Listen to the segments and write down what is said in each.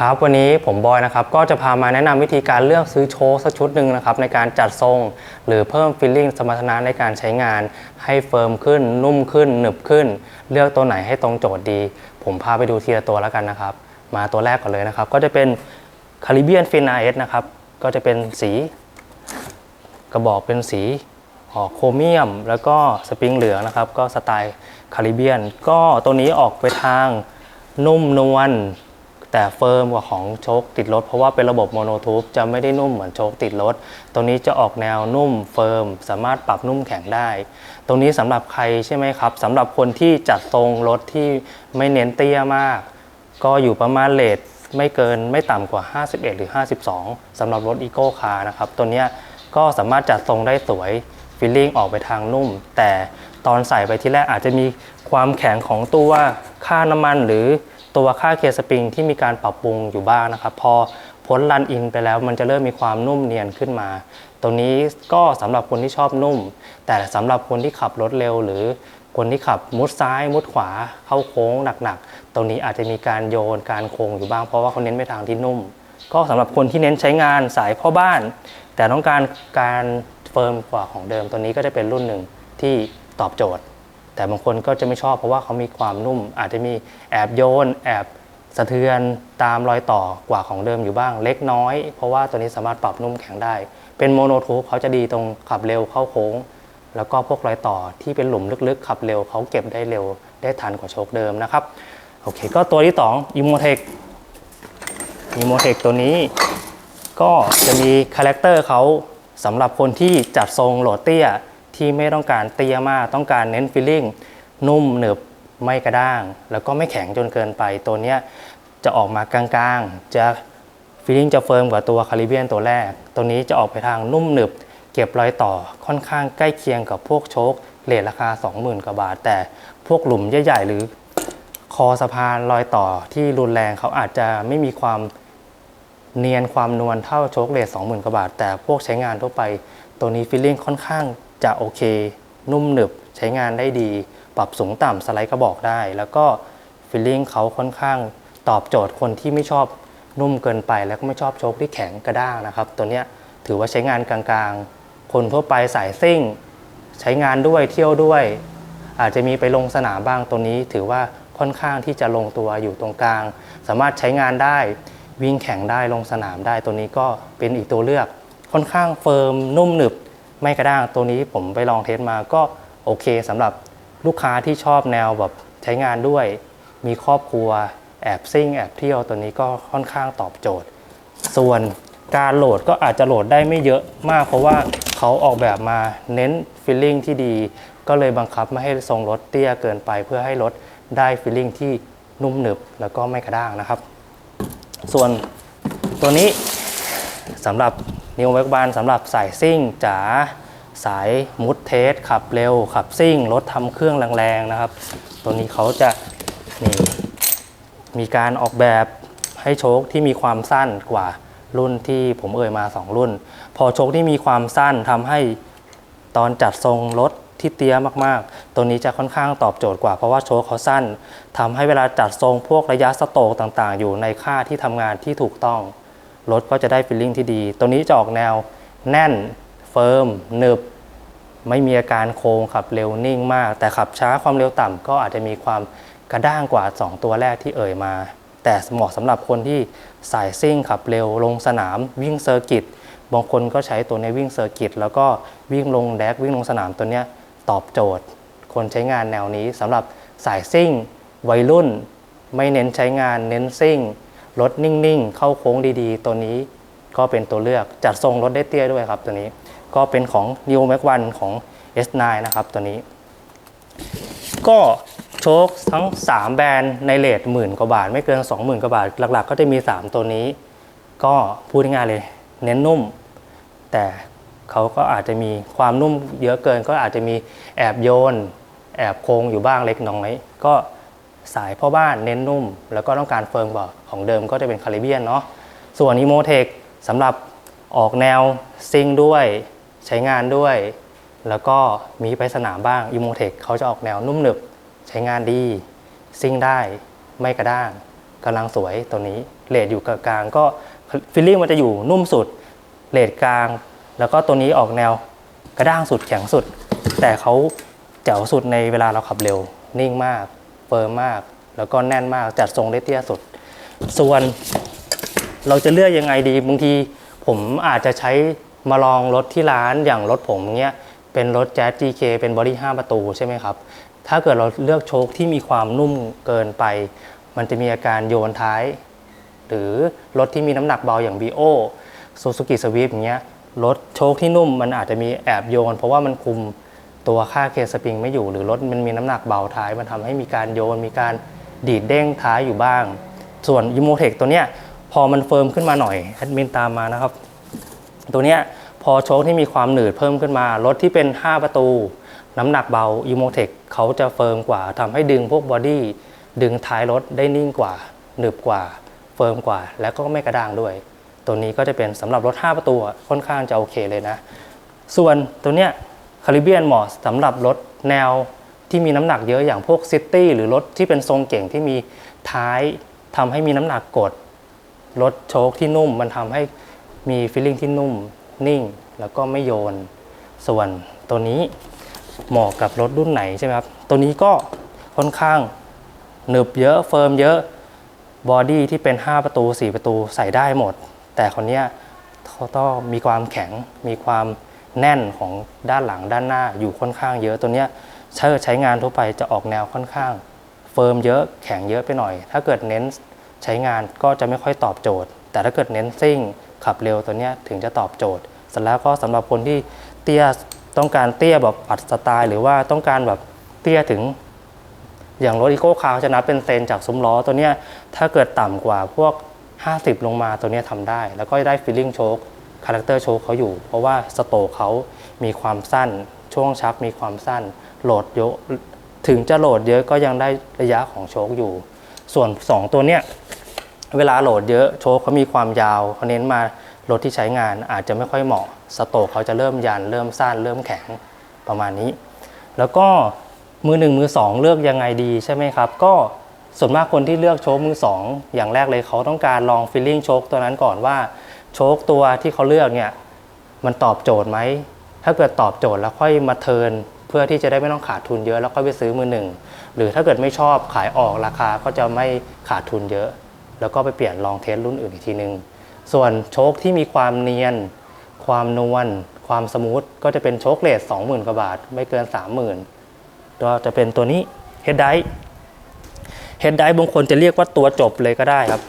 ครับวันนี้ผมบอยนะครับก็จะพามาแนะนำวิธีการเลือกซื้อโชคสักชุดหนึ่งนะครับในการจัดทรง หรือเพิ่มฟิลลิ่งสมรรถนะในการใช้งาน ให้เฟิร์มขึ้น นุ่มขึ้น หนึบขึ้น เลือกตัวไหนให้ตรงโจทย์ดี ผมพาไปดูทีละตัวแล้วกันนะครับ มาตัวแรกก่อนเลยนะครับ ก็จะเป็นคาริเบียนฟิน RS นะครับก็จะเป็นสี กระบอกเป็นสีออกโครเมียม แล้วก็สปริงเหลืองนะครับ ก็สไตล์คาริเบียน ก็ตัวนี้ออกไปทางนุ่มนวล แต่เฟิร์มกว่าของโชคติดรถ เพราะว่าเป็นระบบโมโนทูบจะไม่ได้นุ่มเหมือนโชคติดรถ ตัวนี้จะออกแนวนุ่มเฟิร์มสามารถปรับนุ่มแข็งได้ ตรงนี้สำหรับใครใช่ไหมครับสำหรับคนที่จัดทรงรถที่ไม่เน้นเตี้ยมาก ก็อยู่ประมาณเลทไม่เกินไม่ต่ำกว่า 51 หรือ 52สำหรับรถอีโก้คาร์นะครับตัวนี้ก็สามารถจัดทรงได้สวยฟิลลิ่งออกไปทางนุ่ม แต่ตอนใส่ไปที่แรกอาจจะมีความแข็งของตัวค่าน้ำมันหรือ ตัวค่าเคสปริงที่มีการปรับปรุงอยู่บ้างนะครับพอพ้นรันอินไปแล้วมันจะเริ่มมีความนุ่มเนียนขึ้นมา ตรงนี้ก็สำหรับคนที่ชอบนุ่ม แต่สำหรับคนที่ขับรถเร็ว หรือคนที่ขับมุดซ้ายมุดขวาเข้าโค้งหนักๆ ตรงนี้อาจจะมีการโยนการโค้งอยู่บ้างเพราะว่าเขาเน้นไปทางที่นุ่ม ก็สำหรับคนที่เน้นใช้งานสายพ่อบ้าน แต่ต้องการการเฟิร์มกว่าของเดิมตัวนี้ก็จะเป็นรุ่นหนึ่งที่ตอบโจทย์ แต่บางคนก็จะไม่ชอบเพราะว่าเขามีความนุ่ม อาจจะมีแอบโยน แอบสะเทือนตามรอยต่อกว่าของเดิมอยู่บ้างเล็กน้อย เพราะว่าตัวนี้สามารถปรับนุ่มแข็งได้ เป็นโมโนทูปเขาจะดีตรงขับเร็วเข้าโค้ง แล้วก็พวกรอยต่อที่เป็นหลุมลึกๆ ขับเร็วเขาเก็บได้เร็วได้ทันกว่าโชคเดิมนะครับโอเค ก็ตัวที่2 e m o t e c e m o t e c ตัวนี้ก็จะมีคาแรคเตอร์เขาสำหรับคนที่จัดทรงโหลดเตี้ย ที่ไม่ต้องการเตี้ยมาก ต้องการเน้นฟีลลิ่งนุ่มหนึบไม่กระด้าง แล้วก็ไม่แข็งจนเกินไปตัวเนี้ยจะออกมากลางๆ จะฟีลลิ่งจะเฟิร์มกว่าตัวคาริเบียนตัวแรก ตัวนี้จะออกไปทางนุ่มหนึบ เก็บรอยต่อค่อนข้างใกล้เคียงกับพวกโชคเลทราคา 20,000 กว่าบาท แต่พวกหลุมใหญ่ๆหรือคอสะพานรอยต่อที่รุนแรงเขาอาจจะไม่มีความเนียนความนวลเท่าโชคเลท20,000 กว่าบาท แต่พวกใช้งานทั่วไปตัวนี้ฟีลลิ่งค่อนข้าง จะโอเค นุ่มหนึบใช้งานได้ดี ปรับสูงต่ำสไลด์กระบอกได้ แล้วก็ฟีลลิ่งเขาค่อนข้างตอบโจทย์คนที่ไม่ชอบนุ่มเกินไปแล้วก็ไม่ชอบโชคที่แข็งกระด้างนะครับ ตัวเนี้ยถือว่าใช้งานกลางๆ คนทั่วไปสายซิ่ง ใช้งานด้วยเที่ยวด้วย อาจจะมีไปลงสนามบ้างตัวนี้ ถือว่าค่อนข้างที่จะลงตัวอยู่ตรงกลาง สามารถใช้งานได้วิ่งแข่งได้ลงสนามได้ตัวนี้ก็เป็นอีกตัวเลือก ค่อนข้างเฟิร์มนุ่มหนึบ ไม่กระด้างตัวนี้ผมไปลองเทสมาก็โอเคสำหรับลูกค้าที่ชอบแนวแบบใช้งานด้วย มีครอบครัวแอบซิ่งแอบเที่ยวตัวนี้ก็ค่อนข้างตอบโจทย์ ส่วนการโหลดก็อาจจะโหลดได้ไม่เยอะมากเพราะว่าเขาออกแบบมาเน้นฟีลลิ่งที่ดี ก็เลยบังคับไม่ให้ทรงรถเตี้ยเกินไป เพื่อให้รถได้ฟีลลิ่งที่นุ่มหนึบแล้วก็ไม่กระด้างนะครับ ส่วนตัวนี้ สำหรับนิวแว็กบานสำหรับสายซิ่งจ๋าสายมุดเทสขับเร็ว ขับซิ่ง รถทำเครื่องแรงๆนะครับ ตัวนี้เขาจะนี่มีการออกแบบให้โชคที่มีความสั้นกว่ารุ่นที่ผมเอ่ยมา 2 รุ่น พอโชคที่มีความสั้นทำให้ตอนจัดทรงรถที่เตี้ยมากๆ ตัวนี้จะค่อนข้างตอบโจทย์กว่าเพราะว่าโชคเขาสั้นทำให้เวลาจัดทรงพวกระยะสโตกต่างๆ อยู่ในค่าที่ทำงานที่ถูกต้อง รถก็จะได้ฟีลลิ่งที่ดี ตัวนี้จะออกแนวแน่น เฟิร์มหนึบ ไม่มีอาการโค้งขับเร็วนิ่งมาก แต่ขับช้าความเร็วต่ำก็อาจจะมีความกระด้างกว่า 2 ตัวแรกที่เอ่ยมา แต่เหมาะสำหรับคนที่สายซิ่งขับเร็วลงสนามวิ่งเซอร์กิตบางคนก็ใช้ตัวในวิ่งเซอร์กิตแล้วก็วิ่งลงแดกวิ่งลงสนามตัวนี้ตอบโจทย์ คนใช้งานแนวนี้สำหรับสายซิ่ง วัยรุ่น ไม่เน้นใช้งานเน้นซิ่ง รถนิ่งๆ เข้าโค้งดีๆ ตัวนี้ก็เป็นตัวเลือกจัดทรงรถได้เตี้ยด้วยครับตัวนี้ก็เป็นของ New Mac 1ของ S9 นะครับตัวนี้ ก็โชคทั้ง 3 แบรนด์ในเลทหมื่นกว่าบาท ไม่เกิน 20,000กว่าบาท หลักๆ ก็จะมี 3 ตัวนี้ ก็พูดง่ายๆเลย เน้นนุ่ม แต่เขาก็อาจจะมีความนุ่มเยอะเกิน ก็อาจจะมีแอบโยน แอบโค้งอยู่บ้างเล็กน้อยก็ สายพ่อบ้านเน้นนุ่ม แล้วก็ต้องการเฟิร์มกว่าของเดิมก็จะเป็นคาริเบียนเนาะส่วนอีโมเทคสำหรับออกแนวซิงด้วยใช้งานด้วย แล้วก็มีไปสนามบ้างอีโมเทคเขาจะออกแนวนุ่มหนึบ ใช้งานดี ซิ่งได้ไม่กระด้างกำลังสวยตัวนี้เลทอยู่กลางก็ฟิลลิ่งมันจะอยู่นุ่มสุดเลทกลาง แล้วก็ตัวนี้ออกแนวกระด้างสุดแข็งสุด แต่เขาแจ๋วสุดในเวลาเราขับเร็วนิ่งมาก เฟิร์มมาก แล้วก็แน่นมากจัดทรงได้เตี้ยสุด ส่วนเราจะเลือกยังไงดีบางทีผมอาจจะใช้มาลองรถที่ร้านอย่างรถผมเนี้ยเป็นรถแจ๊ส GK เป็นบอดี้5ประตูใช่ไหมครับ ถ้าเกิดเราเลือกโชคที่มีความนุ่มเกินไป มันจะมีอาการโยนท้าย หรือรถที่มีน้ำหนักเบาอย่าง BO Suzuki Swift อย่างเงี้ยรถโชคที่นุ่มมันอาจจะมีแอบโยน เพราะว่ามันคุม ตัวค่าเคสปริงไม่อยู่หรือรถมันมีน้ำหนักเบาท้าย มันทำให้มีการโยนมีการดีดเด้งท้ายอยู่บ้าง ส่วน u m o t e c ตัวเนี้ยพอมันเฟิร์มขึ้นมาหน่อยแอดมินตามมานะครับ ตัวเนี้ยพอโชคที่มีความหนืดเพิ่มขึ้นมา รถที่เป็น 5 ประตู น้ำหนักเบา e m o t e c เขาจะเฟิร์มกว่าทำให้ดึงพวกบอดี้ดึงท้ายรถได้นิ่งกว่า หนึบกว่า เฟิร์มกว่า แล้วก็ไม่กระด้างด้วย ตัวนี้ก็จะเป็นสำหรับรถ 5 ประตูค่อนข้างจะโอเคเลยนะ ส่วนตัวเนี้ย คาริเบียนเหมาะสำหรับรถแนวที่มีน้ำหนักเยอะอย่างพวกซิตี้หรือรถที่เป็นทรงเก่งที่มีท้ายทำให้มีน้ำหนักกด รถโชคที่นุ่มมันทำให้มีฟีลลิ่งที่นุ่มนิ่ง แล้วก็ไม่โยน ส่วนตัวนี้เหมาะกับรถรุ่นไหนใช่ไหมครับ ตัวนี้ก็ค่อนข้างหนึบเยอะเฟิร์มเยอะบอดี้ที่เป็น 5 ประตู 4 ประตูใส่ได้หมด แต่คนเนี้ยเขาต้องมีความแข็งมีความ แน่นของด้านหลังด้านหน้าอยู่ค่อนข้างเยอะตัวเนี้ยใช้ใช้งานทั่วไปจะออกแนวค่อนข้าง เฟิร์มเยอะแข็งเยอะไปหน่อย ถ้าเกิดเน้นใช้งานก็จะไม่ค่อยตอบโจทย์ แต่ถ้าเกิดเน้นซิ่งขับเร็วตัวเนี้ยถึงจะตอบโจทย์เสร็จแล้วก็สำหรับคนที่เตี้ยต้องการเตี้ยแบบอัดสไตล์ หรือว่าต้องการแบบเตี้ยถึง อย่างรถอีโก้คาร์จะนับเป็นเซนจากซุ้มล้อตัวเนี้ยถ้าเกิดต่ำกว่าพวก 50 ลงมาตัวเนี้ยทำได้ แล้วก็ได้ฟีลลิ่งโชค คาแรคเตอร์โชคเขาอยู่ เพราะว่าสโตเขามีความสั้น ช่วงชักมีความสั้น โหลดเยอะถึงจะโหลดเยอะก็ยังได้ระยะของโชคอยู่ ส่วน 2 ตัวเนี้ยเวลาโหลดเยอะโชคเขามีความยาวเขาเน้นมารถที่ใช้งานอาจจะไม่ค่อยเหมาะ สโตกเขาจะเริ่มยันเริ่มสั้นเริ่มแข็งประมาณนี้ แล้วก็มือหนึ่งมือสองเลือกยังไงดีใช่ไหมครับ ก็ส่วนมากคนที่เลือกโชคมือสองอย่างแรกเลยเขาต้องการลองฟีลลิ่งโชคตัวนั้นก่อนว่า โชคตัวที่เขาเลือกเนี่ยมันตอบโจทย์ไหม ถ้าเกิดตอบโจทย์แล้วค่อยมาเทิร์นเพื่อที่จะได้ไม่ต้องขาดทุนเยอะ แล้วค่อยไปซื้อมือหนึ่ง หรือถ้าเกิดไม่ชอบขายออกราคาก็จะไม่ขาดทุนเยอะ แล้วก็ไปเปลี่ยนลองเทสรุ่นอื่นอีกทีนึง ส่วนโชคที่มีความเนียน ความนวลความสมูทก็จะเป็นโชคเลท20,000กว่าบาท ไม่เกิน 30,000ก็จะเป็นตัวนี้ Head d i เฮดไดบางคนจะเรียกว่าตัวจบเลยก็ได้ครับ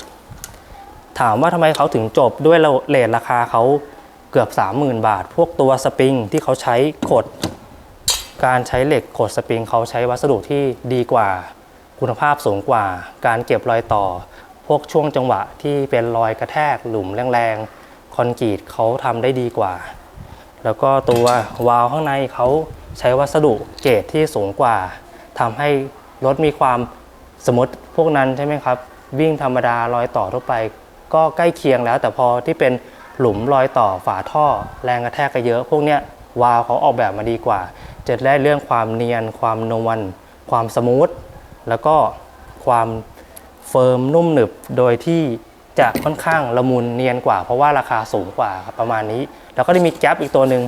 ถามว่าทำไมเขาถึงจบด้วยเลทราคาเขาเกือบ 30,000 บาท พวกตัวสปริงที่เขาใช้ขด การใช้เหล็กขดสปริงเขาใช้วัสดุที่ดีกว่า คุณภาพสูงกว่า การเก็บรอยต่อ พวกช่วงจังหวะที่เป็นรอยกระแทกหลุมแรงๆคอนกรีตเขาทำได้ดีกว่า แล้วก็ตัววาล์วข้างในเขาใช้วัสดุเกรดที่สูงกว่าทำให้รถมีความสมมติพวกนั้นใช่ไหมครับ วิ่งธรรมดารอยต่อทั่วไป ก็ใกล้เคียงแล้ว แต่พอที่เป็นหลุมรอยต่อฝาท่อ แรงกระแทกก็เยอะ พวกเนี้ยวาล์วเขาออกแบบมาดีกว่า จะได้เรื่องความเนียน ความนวลความสมูทแล้วก็ความเฟิร์มนุ่มหนึบโดยที่จะค่อนข้างละมุนเนียนกว่า เพราะว่าราคาสูงกว่าประมาณนี้ แล้วก็ได้มีแก๊ปอีกตัวหนึ่ง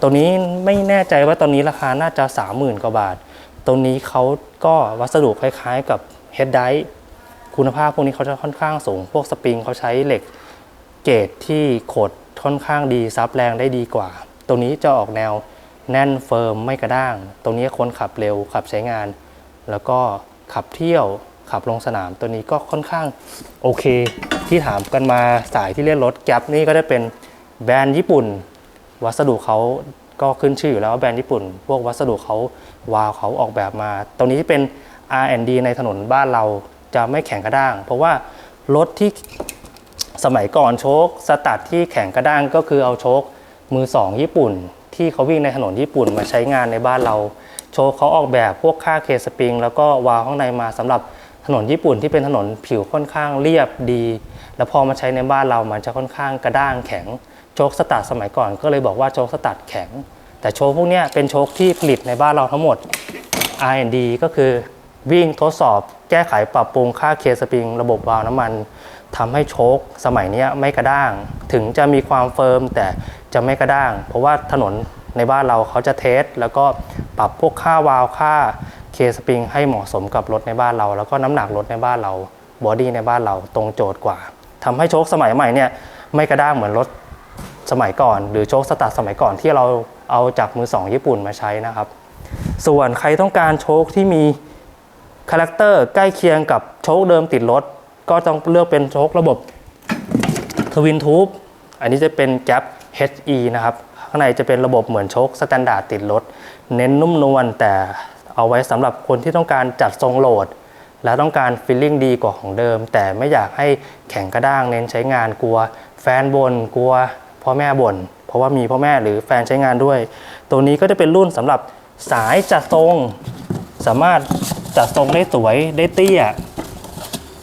ตัวนี้ไม่แน่ใจว่าตอนนี้ราคาน่าจะ 30,000 กว่าบาทตรงนี้เขาก็วัสดุคล้ายๆกับเฮดได คุณภาพพวกนี้เขาจะค่อนข้างสูง พวกสปริงเขาใช้เหล็กเกรดที่ขดค่อนข้างดีซับแรงได้ดีกว่า ตรงนี้จะออกแนวแน่นเฟิร์มไม่กระด้าง ตรงนี้คนขับเร็วขับใช้งาน แล้วก็ขับเที่ยวขับลงสนามตัวนี้ก็ค่อนข้างโอเค ที่ถามกันมาสายที่เล่นรถแก๊ปนี่ก็ได้เป็นแบรนด์ญี่ปุ่น วัสดุเขาก็ขึ้นชื่ออยู่แล้วว่าแบรนด์ญี่ปุ่น พวกวัสดุเขาวาวเขาออกแบบมา ตรงนี้เป็น R&D ในถนนบ้านเรา จะไม่แข็งกระด้าง เพราะว่ารถที่สมัยก่อนโชคสตัดที่แข็งกระด้างก็คือเอาโชคมือสองญี่ปุ่น ที่เขาวิ่งในถนนญี่ปุ่นมาใช้งานในบ้านเรา โชคเขาออกแบบพวกค่าเคสปริง แล้วก็วาล์วข้างในมาสำหรับถนนญี่ปุ่นที่เป็นถนนผิวค่อนข้างเรียบดี แล้วพอมาใช้ในบ้านเรามันจะค่อนข้างกระด้างแข็งโชคสตัดสมัยก่อนก็เลยบอกว่าโชคสตัดแข็ง แต่โชคพวกนี้เป็นโชคที่ผลิตในบ้านเราทั้งหมด R&D ก็คือ วิ่งทดสอบแก้ไขปรับปรุงค่าเคสปริง ระบบวาล์วน้ำมันทำให้โชคสมัยนี้ไม่กระด้าง ถึงจะมีความเฟิร์มแต่จะไม่กระด้าง เพราะว่าถนนในบ้านเราเขาจะเทส แล้วก็ปรับพวกค่าวาล์วค่าเคสปริงให้เหมาะสมกับรถในบ้านเรา แล้วก็น้ำหนักรถในบ้านเราบอดี้ในบ้านเราตรงโจทย์กว่าทำให้โชคสมัยใหม่เนี่ยไม่กระด้างเหมือนรถสมัยก่อน หรือโชคสตาร์ทสมัยก่อนที่เราเอาจากมือสองญี่ปุ่นมาใช้นะครับ ส่วนใครต้องการโชคที่มี คาแรคเตอร์ใกล้เคียงกับโชคเดิมติดรถ ก็ต้องเลือกเป็นโชคระบบทวินทูบอันนี้จะเป็นแก p HE นะครับ ข้างในจะเป็นระบบเหมือนโชคสแตนดาร์ดติดรถ เน้นนุ่มนวลแต่เอาไว้สำหรับคนที่ต้องการจัดทรงโหลด และต้องการฟีลลิ่งดีกว่าของเดิม แต่ไม่อยากให้แข็งกระด้างเน้นใช้งานกลัว แฟนบน่นกลัวพ่อแม่บ่นเพราะว่ามีพ่อแม่หรือแฟนใช้งานด้วย ตัวนี้ก็จะเป็นรุ่นสำหรับสายจัดทรงสามารถ จัดทรงได้สวยได้เตี้ย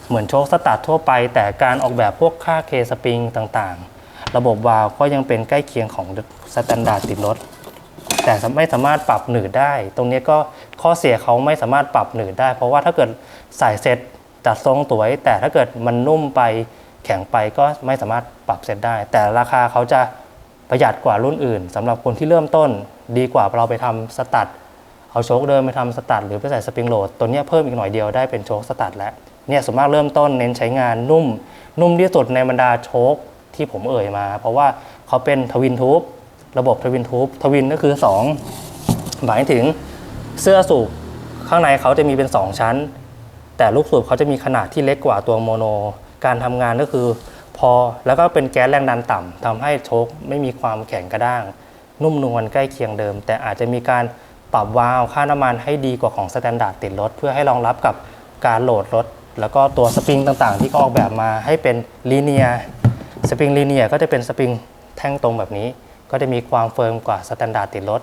เหมือนโชคสตาร์ททั่วไป แต่การออกแบบพวกค่าเคสปริงต่างๆ ระบบวาล์วก็ยังเป็นใกล้เคียงของสแตนดาร์ดติดรถ แต่ไม่สามารถปรับหนืดได้ ตรงนี้ก็ข้อเสียเขาไม่สามารถปรับหนืดได้ เพราะว่าถ้าเกิดใส่เสร็จจัดทรงสวย แต่ถ้าเกิดมันนุ่มไปแข็งไปก็ไม่สามารถปรับเสร็จได้ แต่ราคาเขาจะประหยัดกว่ารุ่นอื่นสำหรับคนที่เริ่มต้นดีกว่าเราไปทำสตัด เอาโชคเดิมไปทำสตัดหรือไปใส่สปริงโหลดตัวนี้เพิ่มอีกหน่อยเดียวได้เป็นโชคสตัดแล้วเนี่ยส่วนมากเริ่มต้นเน้นใช้งานนุ่ม นุ่มที่สุดในบรรดาโชคที่ผมเอ่ยมา เพราะว่าเขาเป็นทวินทูบระบบทวินทูบทวินก็คือ2หมายถึงเสื้อสูบข้างในเขาจะมีเป็น 2 ชั้น แต่ลูกสูบเขาจะมีขนาดที่เล็กกว่าตัวโมโน การทำงานก็คือพอแล้วก็เป็นแก๊สแรงดันต่ำทำให้โชคไม่มีความแข็งกระด้าง นุ่มนวลใกล้เคียงเดิม แต่อาจจะมีการ ปรับวาล์วค่าน้ำมันให้ดีกว่าของสแตนดาร์ดติดรถ เพื่อให้รองรับกับการโหลดรถ แล้วก็ตัวสปริงต่างๆ ที่เขาออกแบบมาให้เป็นลีเนียสปริงลีเนียก็จะเป็นสปริงแท่งตรงแบบนี้ ก็จะมีความเฟิร์มกว่าสแตนดาร์ดติดรถ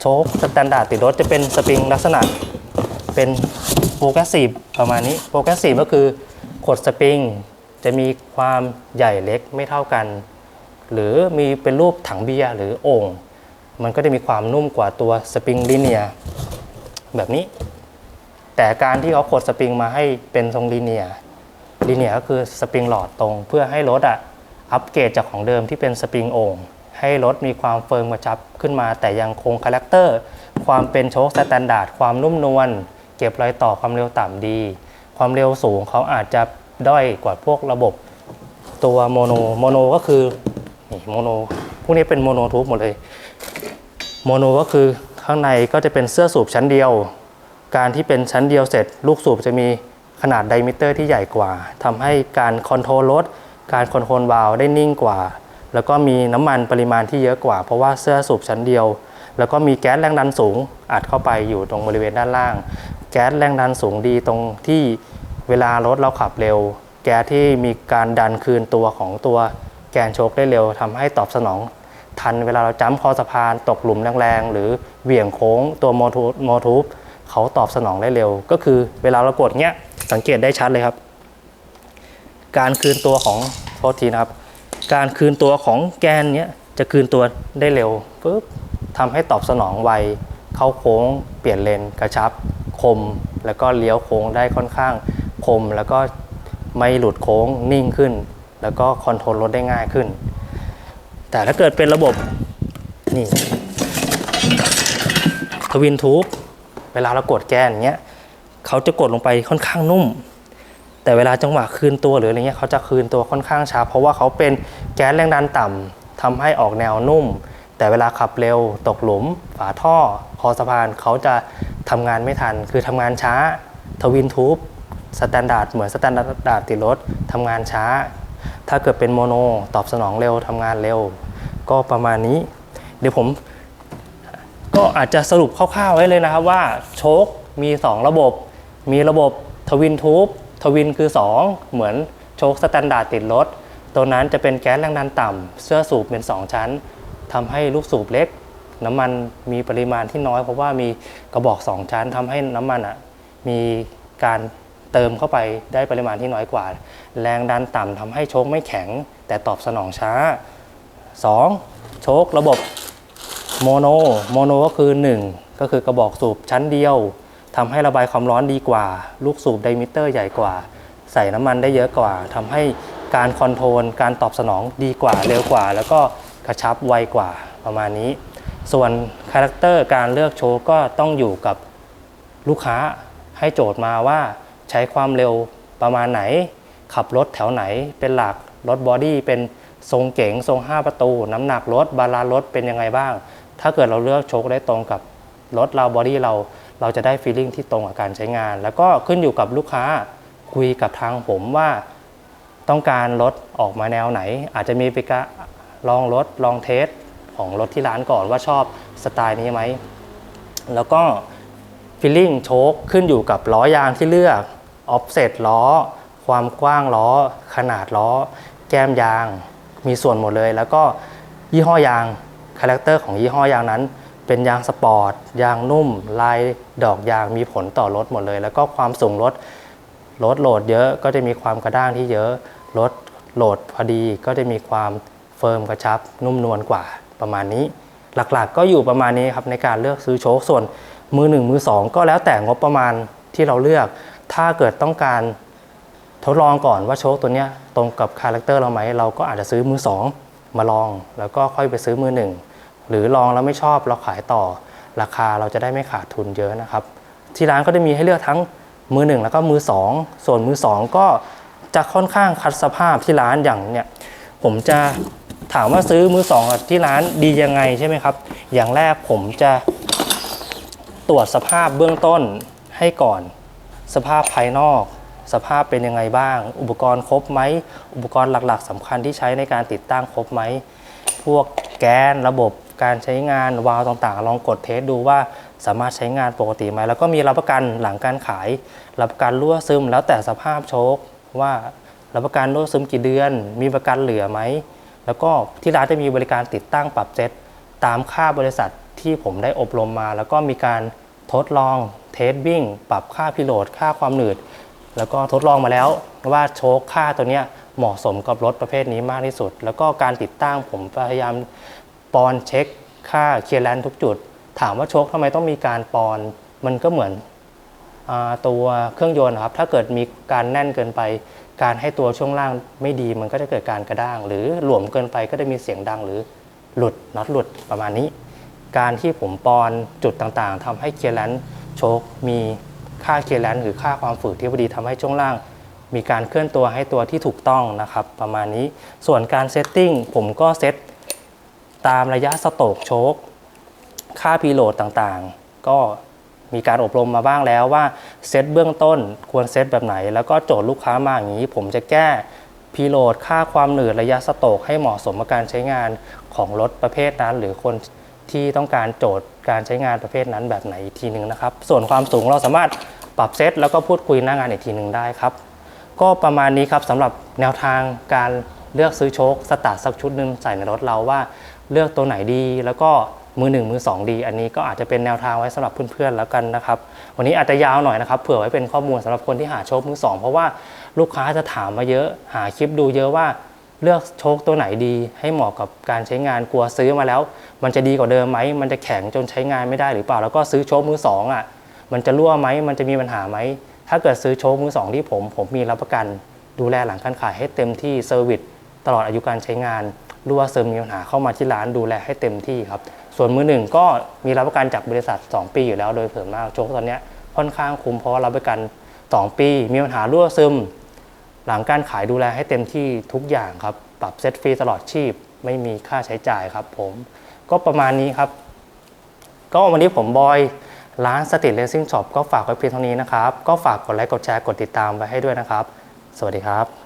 โชคสแตนดาร์ดติดรถจะเป็นสปริงลักษณะเป็นโปรแกรสซีฟประมาณนี้โปรแกรสซีฟก็คือขดสปริงจะมีความใหญ่เล็กไม่เท่ากัน หรือมีเป็นรูปถังเบียร์หรือโอ่ง มันก็จะมีความนุ่มกว่าตัวสปริงลิเนียแบบนี้ แต่การที่เขาขดสปริงมาให้เป็นทรงลิเนียลิเนียก็คือสปริงหลอดตรง เพื่อให้รถอะอัปเกรดจากของเดิมที่เป็นสปริงโอ่งให้รถมีความเฟิร์มกระชับขึ้นมา แต่ยังคงคาแรคเตอร์ความเป็นโชคสแตนดาร์ดความนุ่มนวลเก็บรอยต่อความเร็วต่ำดี ความเร็วสูงเขาอาจจะด้อยกว่าพวกระบบตัวโมโนโมโนก็คือนี่โมโนพวกนี้เป็นโมโนทูบหมดเลย โมโนก็คือข้างในก็จะเป็นเสื้อสูบชั้นเดียว การที่เป็นชั้นเดียวเสร็จ ลูกสูบจะมีขนาดไดมิเตอร์ที่ใหญ่กว่าทำให้การคอนโทรลรถ การคอนโทรลวาล์วได้นิ่งกว่า แล้วก็มีน้ำมันปริมาณที่เยอะกว่า เพราะว่าเสื้อสูบชั้นเดียว แล้วก็มีแก๊สแรงดันสูงอัดเข้าไปอยู่ตรงบริเวณด้านล่าง แก๊สแรงดันสูงดีตรงที่เวลารถเราขับเร็ว แก๊สที่มีการดันคืนตัวของตัวแกนโชคได้เร็วทำให้ตอบสนอง ทันเวลาเราจ้ำคอสะพานตกหลุมแรงๆ หรือเหวี่ยงโค้งตัวโมทูโมทูบเขาตอบสนองได้เร็ว ก็คือเวลาเรากดเนี้ยสังเกตได้ชัดเลยครับ การคืนตัวของโทษทีนะครับ การคืนตัวของแกนเนี้ยจะคืนตัวได้เร็วปุ๊บทำให้ตอบสนองไวเข้าโค้ง เปลี่ยนเลนกระชับ คม แล้วก็เลี้ยวโค้งได้ค่อนข้างคมแล้วก็ไม่หลุดโค้งนิ่งขึ้น แล้วก็คอนโทรลรถได้ง่ายขึ้น แต่ถ้าเกิดเป็นระบบ นี่ทวินทูบเวลาเรากดแกนอย่างเงี้ยเขาจะกดลงไปค่อนข้างนุ่ม แต่เวลาจังหวะคืนตัวหรืออะไรเงี้ยเขาจะคืนตัวค่อนข้างช้า เพราะว่าเขาเป็นแก๊สแรงดันต่ำทำให้ออกแนวนุ่ม แต่เวลาขับเร็วตกหลุม ฝาท่อ คอสะพานเขาจะทำงานไม่ทัน คือทำงานช้า ทวินทูบสแตนดาร์ดเหมือนสแตนดาร์ดติดรถทำงานช้า ถ้าเกิดเป็นโมโน ตอบสนองเร็วทำงานเร็ว ก็ประมาณนี้ เดี๋ยวผมก็อาจจะสรุปคร่าวๆไว้เลยนะครับว่าโชคมี 2 ระบบ มีระบบทวินทูบทวินคือ 2 เหมือนโชคสแตนดาร์ดติดรถ ตัวนั้นจะเป็นแก๊สแรงดันต่ำเสื้อสูบเป็น 2 ชั้นทำให้ลูกสูบเล็ก น้ำมันมีปริมาณที่น้อย เพราะว่ามีกระบอก 2 ชั้นทำให้น้ำมันอะมีการเติมเข้าไปได้ปริมาณที่น้อยกว่า แรงดันต่ำทำให้โชคไม่แข็ง แต่ตอบสนองช้า 2. โชคระบบโมโนโมโนก็คือ 1 ก็คือกระบอกสูบชั้นเดียวทำให้ระบายความร้อนดีกว่า ลูกสูบไดมิเตอร์ใหญ่กว่า ใส่น้ำมันได้เยอะกว่าทำให้การคอนโทรลการตอบสนองดีกว่าเร็วกว่า แล้วก็กระชับไวกว่าประมาณนี้ ส่วนคาแรคเตอร์การเลือกโชว์ก็ต้องอยู่กับลูกค้าให้โจทย์มาว่าใช้ความเร็วประมาณไหน ขับรถแถวไหนเป็นหลักรถบอดี้เป็น ทรงเก๋งทรง 5 ประตู น้ำหนักรถบาลานซ์รถเป็นยังไงบ้าง ถ้าเกิดเราเลือกโชคได้ตรงกับรถเราบอดี้เราเราจะได้ฟีลลิ่งที่ตรงกับการใช้งาน แล้วก็ขึ้นอยู่กับลูกค้าคุยกับทางผมว่าต้องการรถออกมาแนวไหน อาจจะมีไปกะลองรถลองเทสของรถที่ร้านก่อนว่าชอบสไตล์นี้ไหม แล้วก็ฟิลลิ่งโชคขึ้นอยู่กับล้อยางที่เลือกออฟเซตล้อ ความกว้างล้อ ขนาดล้อ แก้มยาง มีส่วนหมดเลย แล้วก็ยี่ห้อยางคาแรคเตอร์ของยี่ห้อยางนั้น เป็นยางสปอร์ตยางนุ่ม ลายดอกยางมีผลต่อรถหมดเลย แล้วก็ความสูงรถรถโหลดเยอะก็จะมีความกระด้างที่เยอะรถโหลดพอดีก็จะมีความเฟิร์มกระชับ นุ่มนวลกว่าประมาณนี้ หลักๆก็อยู่ประมาณนี้ครับในการเลือกซื้อโชคส่วนมือหนึ่งมือสองก็แล้วแต่งบประมาณที่เราเลือก ถ้าเกิดต้องการ ทดลองก่อนว่าโชคตัวเนี้ยตรงกับคาแรคเตอร์เราไหมเราก็อาจจะซื้อมือสองมาลอง แล้วก็ค่อยไปซื้อมือหนึ่งหรือลองแล้วไม่ชอบเราขายต่อ ราคาเราจะได้ไม่ขาดทุนเยอะนะครับ ที่ร้านก็จะมีให้เลือกทั้งมือหนึ่งแล้วก็มือสองส่วนมือสองก็จะค่อนข้างคัดสภาพที่ร้านอย่างเนี่ยผมจะถามว่าซื้อมือสองที่ร้านดียังไงใช่ไหมครับ อย่างแรกผมจะตรวจสภาพเบื้องต้นให้ก่อน สภาพภายนอก สภาพเป็นยังไงบ้าง อุปกรณ์ครบไหม อุปกรณ์หลักๆสำคัญที่ใช้ในการติดตั้งครบไหม พวกแกนระบบการใช้งานวาล์วต่างๆ ลองกดเทสดูว่าสามารถใช้งานปกติไหม แล้วก็มีรับประกันหลังการขาย รับประกันรั่วซึม แล้วแต่สภาพโชคว่ารับประกันรั่วซึมกี่เดือน มีประกันเหลือไหม แล้วก็ที่ร้านจะมีบริการติดตั้งปรับเซตตามค่าบริษัทที่ผมได้อบรมมา แล้วก็มีการทดลองเทสบิ้งปรับค่าพิโลดค่าความหนืด แล้วก็ทดลองมาแล้วว่าโชคค่าตัวเนี้ยเหมาะสมกับรถประเภทนี้มากที่สุด แล้วก็การติดตั้งผมพยายามปอนเช็คค่าเคลียร์แลนทุกจุด ถามว่าโชคทำไมต้องมีการปอนมันก็เหมือนอตัวเครื่องยนต์ครับ ถ้าเกิดมีการแน่นเกินไป การให้ตัวช่วงล่างไม่ดีมันก็จะเกิดการกระด้าง หรือหลวมเกินไปก็จะมีเสียงดังหรือหลุดน็อตหลุดประมาณนี้ การที่ผมปอนจุดต่างๆทำให้เคลียร์แลนโชคมี ค่าเคลียร์แลนหรือค่าความฝืดที่พอดีทำให้ช่วงล่าง มีการเคลื่อนตัวให้ตัวที่ถูกต้องนะครับ ประมาณนี้ส่วนการเซตติ้งผมก็เซตตามระยะสโตกโชคค่าพีโหลดต่างๆ ก็มีการอบรมมาบ้างแล้วว่าเซตเบื้องต้นควรเซตแบบไหน แล้วก็โจทย์ลูกค้ามาอย่างนี้ ผมจะแก้พีโหลดค่าความหนืดระยะสโตกให้เหมาะสมกับการใช้งานของรถประเภทนั้น หรือคน ที่ต้องการโจทย์การใช้งานประเภทนั้นแบบไหนอีกทีหนึ่งนะครับ ส่วนความสูงเราสามารถปรับเซตแล้วก็พูดคุยหน้างานอีกทีหนึ่งได้ครับ ก็ประมาณนี้ครับสำหรับแนวทางการเลือกซื้อโชคสตาร์ทสักชุดหนึ่งใส่ในรถเราว่าเลือกตัวไหนดี แล้วก็มือหนึ่งมือสองดี อันนี้ก็อาจจะเป็นแนวทางไว้สำหรับเพื่อนๆแล้วกันนะครับ วันนี้อาจจะยาวหน่อยนะครับ เผื่อไว้เป็นข้อมูลสำหรับคนที่หาโชคมือสองเพราะว่าลูกค้าจะถามมาเยอะ หาคลิปดูเยอะว่า เลือกโชคตัวไหนดีให้เหมาะกับการใช้งานกลัวซื้อมาแล้ว มันจะดีกว่าเดิมไหมมันจะแข็งจนใช้งานไม่ได้หรือเปล่า แล้วก็ซื้อโชคมือสองอะมันจะรั่วไหมมันจะมีปัญหาไหมถ้าเกิดซื้อโชคมือสองที่ผม ผมมีรับประกัน ดูแลหลังการขายให้เต็มที่เซอร์วิสตลอดอายุการใช้งานรั่วซึมมีปัญหาเข้ามาที่ร้านดูแลให้เต็มที่ครับ ส่วนมือหนึ่งก็มีรับประกันจากบริษัท 2 ปีอยู่แล้วโดยเผื่อมากโชคตอนนี้ค่อนข้างคุ้มเพราะว่ารับประกัน 2 ปี มีปัญหารั่วซึม หลังการขายดูแลให้เต็มที่ทุกอย่างครับ ปรับเซ็ตฟรีตลอดชีพ ไม่มีค่าใช้จ่ายครับผม ก็ประมาณนี้ครับ ก็วันนี้ผมบอยร้านสติเลสซิ่งช็อปก็ฝากไว้เพียงเท่านี้นะครับ ก็ฝากกดไลค์กดแชร์กดติดตามไว้ให้ด้วยนะครับ สวัสดีครับ